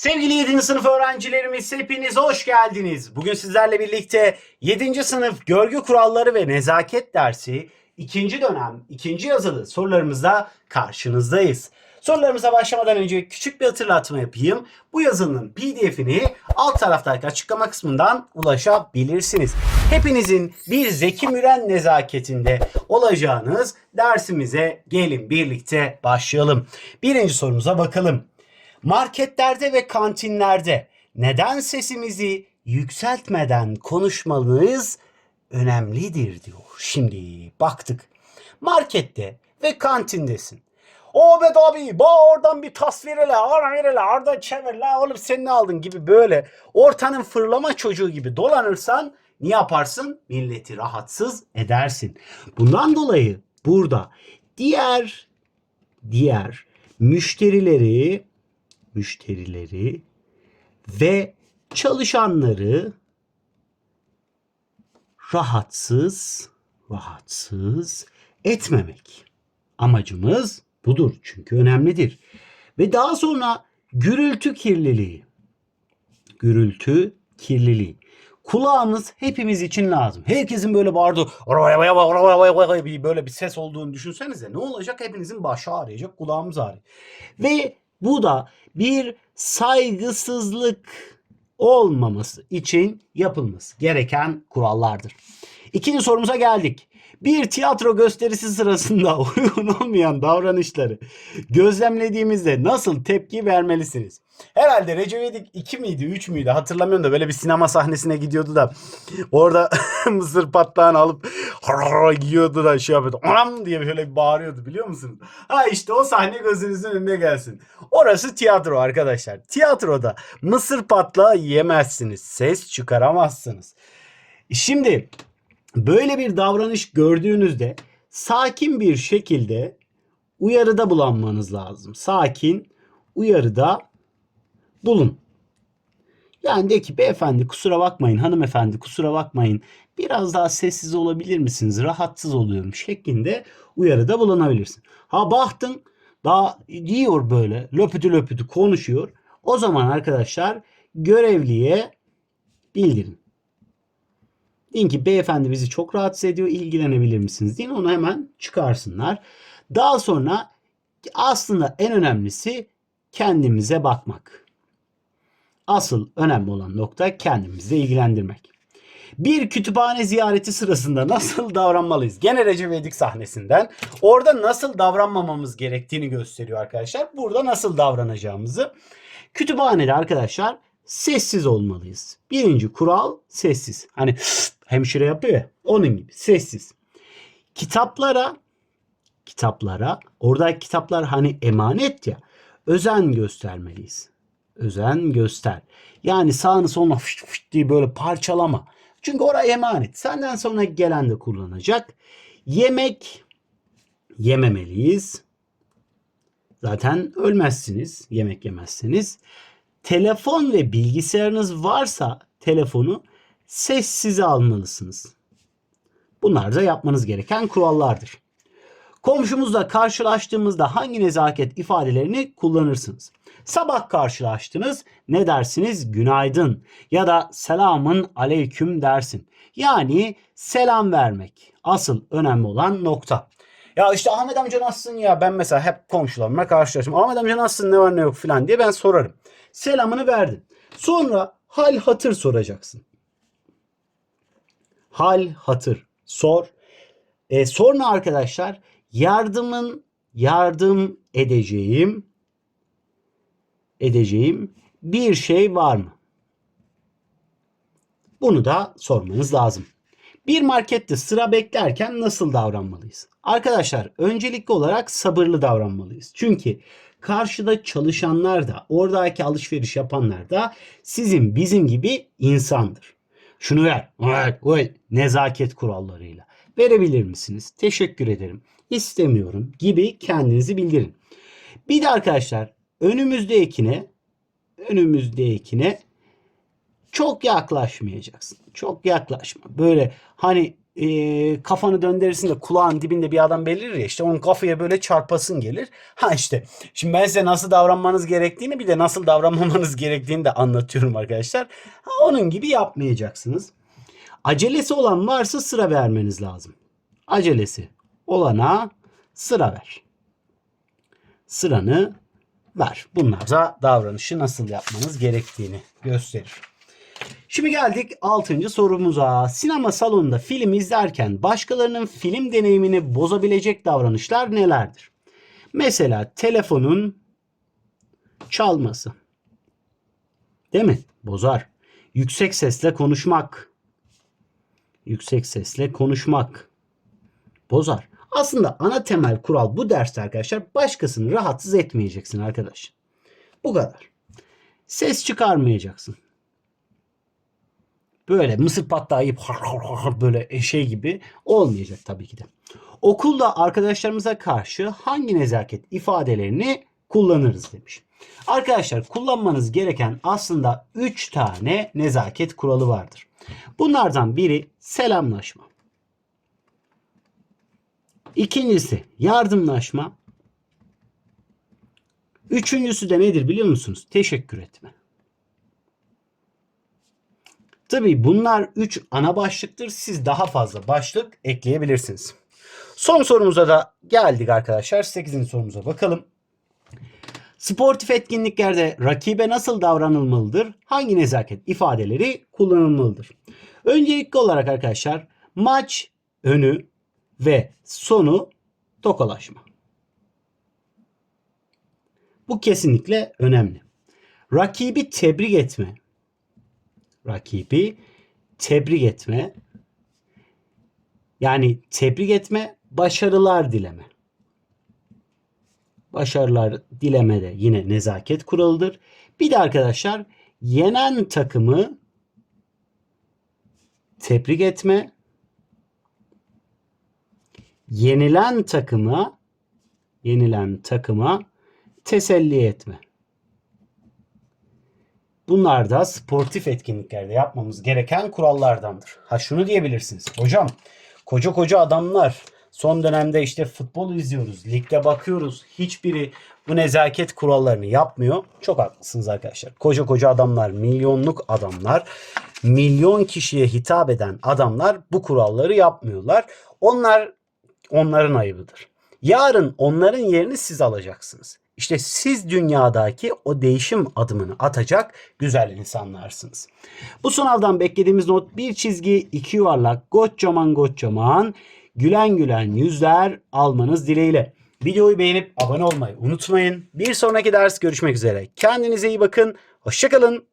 Sevgili 7. sınıf öğrencilerimiz hepiniz hoş geldiniz. Bugün sizlerle birlikte 7. sınıf görgü kuralları ve nezaket dersi 2. dönem 2. yazılı sorularımızda karşınızdayız. Sorularımıza başlamadan önce küçük bir hatırlatma yapayım. Bu yazının pdf'ini alt taraftaki açıklama kısmından ulaşabilirsiniz. Hepinizin bir Zeki Müren nezaketinde olacağınız dersimize gelin birlikte başlayalım. Birinci sorumuza bakalım. Marketlerde ve kantinlerde neden sesimizi yükseltmeden konuşmalıyız önemlidir diyor. Şimdi baktık. Markette ve kantindesin. Ahmet abi ba oradan bir tasvir ele, ara ele, oradan çevir la oğlum sen ne aldın gibi böyle ortanın fırlama çocuğu gibi dolanırsan ne yaparsın? Milleti rahatsız edersin. Bundan dolayı burada diğer diğer müşterileri müşterileri ve çalışanları rahatsız rahatsız etmemek. Amacımız budur çünkü önemlidir. Ve daha sonra gürültü kirliliği. Gürültü kirliliği. Kulağımız hepimiz için lazım. Herkesin böyle bağırdığı böyle bir ses olduğunu düşünsenize ne olacak? Hepinizin başı ağrıyacak, kulağımız ağrıyor. Ve bu da bir saygısızlık olmaması için yapılması gereken kurallardır. İkinci sorumuza geldik. Bir tiyatro gösterisi sırasında uygun olmayan davranışları gözlemlediğimizde nasıl tepki vermelisiniz? Herhalde Recep İvedik 2 miydi 3 müydü hatırlamıyorum da böyle bir sinema sahnesine gidiyordu da orada mısır patlağını alıp yiyordu da şey yapıyordu. Anam diye şöyle bağırıyordu biliyor musunuz? Ha işte o sahne gözünüzün önüne gelsin. Orası tiyatro arkadaşlar. Tiyatroda mısır patlağı yemezsiniz. Ses çıkaramazsınız. Şimdi böyle bir davranış gördüğünüzde sakin bir şekilde uyarıda bulanmanız lazım. Sakin uyarıda bulun. Yani de ki beyefendi kusura bakmayın, hanımefendi kusura bakmayın. Biraz daha sessiz olabilir misiniz? Rahatsız oluyorum şeklinde uyarıda bulunabilirsin. Ha baktın daha diyor böyle löpütü löpütü konuşuyor. O zaman arkadaşlar görevliye bildirin. Deyin ki beyefendi bizi çok rahatsız ediyor ilgilenebilir misiniz deyin onu hemen çıkarsınlar. Daha sonra aslında en önemlisi kendimize bakmak. Asıl önemli olan nokta kendimizi ilgilendirmek. Bir kütüphane ziyareti sırasında nasıl davranmalıyız? Gene Recep İvedik sahnesinden. Orada nasıl davranmamamız gerektiğini gösteriyor arkadaşlar. Burada nasıl davranacağımızı. Kütüphanede arkadaşlar sessiz olmalıyız. Birinci kural sessiz. Hani hemşire yapıyor ya onun gibi sessiz. Kitaplara kitaplara oradaki kitaplar hani emanet ya özen göstermeliyiz. Özen göster. Yani sağını soluna fışt fışt diye böyle parçalama. Çünkü oraya emanet. Senden sonra gelen de kullanacak. Yemek yememeliyiz. Zaten ölmezsiniz yemek yemezseniz. Telefon ve bilgisayarınız varsa telefonu sessize almalısınız. Bunlar da yapmanız gereken kurallardır. Komşumuzla karşılaştığımızda hangi nezaket ifadelerini kullanırsınız? Sabah karşılaştınız ne dersiniz? Günaydın ya da selamın aleyküm dersin. Yani selam vermek asıl önemli olan nokta. Ya işte Ahmet amca nasılsın ya ben mesela hep komşularımla karşılaştım. Ahmet amca nasılsın ne var ne yok filan diye ben sorarım. Selamını verdin. Sonra hal hatır soracaksın. Hal hatır sor. E, sonra arkadaşlar yardımın yardım edeceğim edeceğim bir şey var mı? Bunu da sormanız lazım. Bir markette sıra beklerken nasıl davranmalıyız? Arkadaşlar öncelikli olarak sabırlı davranmalıyız. Çünkü karşıda çalışanlar da oradaki alışveriş yapanlar da sizin bizim gibi insandır. Şunu ver. Evet, evet. Nezaket kurallarıyla. Verebilir misiniz? Teşekkür ederim. İstemiyorum gibi kendinizi bildirin. Bir de arkadaşlar önümüzdekine önümüzdekine çok yaklaşmayacaksın. Çok yaklaşma. Böyle hani e, kafanı döndürürsün de kulağın dibinde bir adam belirir ya işte onun kafaya böyle çarpasın gelir. Ha işte şimdi ben size nasıl davranmanız gerektiğini bir de nasıl davranmamanız gerektiğini de anlatıyorum arkadaşlar. Ha, onun gibi yapmayacaksınız. Acelesi olan varsa sıra vermeniz lazım. Acelesi olana sıra ver. Sıranı ver. Bunlar da davranışı nasıl yapmanız gerektiğini gösterir. Şimdi geldik 6. sorumuza. Sinema salonunda film izlerken başkalarının film deneyimini bozabilecek davranışlar nelerdir? Mesela telefonun çalması. Değil mi? Bozar. Yüksek sesle konuşmak. Yüksek sesle konuşmak. Bozar. Aslında ana temel kural bu derste arkadaşlar başkasını rahatsız etmeyeceksin arkadaş. Bu kadar. Ses çıkarmayacaksın. Böyle mısır patlayıp böyle şey gibi olmayacak tabii ki de. Okulda arkadaşlarımıza karşı hangi nezaket ifadelerini kullanırız demiş. Arkadaşlar kullanmanız gereken aslında 3 tane nezaket kuralı vardır. Bunlardan biri selamlaşma. İkincisi yardımlaşma. Üçüncüsü de nedir biliyor musunuz? Teşekkür etme. Tabii bunlar 3 ana başlıktır. Siz daha fazla başlık ekleyebilirsiniz. Son sorumuza da geldik arkadaşlar. 8. sorumuza bakalım. Sportif etkinliklerde rakibe nasıl davranılmalıdır? Hangi nezaket ifadeleri kullanılmalıdır? Öncelikli olarak arkadaşlar maç önü ve sonu tokalaşma. Bu kesinlikle önemli. Rakibi tebrik etme. Rakibi tebrik etme. Yani tebrik etme, başarılar dileme. Başarılar dileme de yine nezaket kuralıdır. Bir de arkadaşlar yenen takımı tebrik etme, yenilen takıma yenilen takıma teselli etme. Bunlar da sportif etkinliklerde yapmamız gereken kurallardandır. Ha şunu diyebilirsiniz. Hocam koca koca adamlar son dönemde işte futbol izliyoruz. Ligde bakıyoruz. Hiçbiri bu nezaket kurallarını yapmıyor. Çok haklısınız arkadaşlar. Koca koca adamlar, milyonluk adamlar, milyon kişiye hitap eden adamlar bu kuralları yapmıyorlar. Onlar onların ayıbıdır. Yarın onların yerini siz alacaksınız. İşte siz dünyadaki o değişim adımını atacak güzel insanlarsınız. Bu sınavdan beklediğimiz not bir çizgi, iki yuvarlak, kocaman kocaman, gülen gülen yüzler almanız dileğiyle. Videoyu beğenip abone olmayı unutmayın. Bir sonraki ders görüşmek üzere. Kendinize iyi bakın. Hoşçakalın.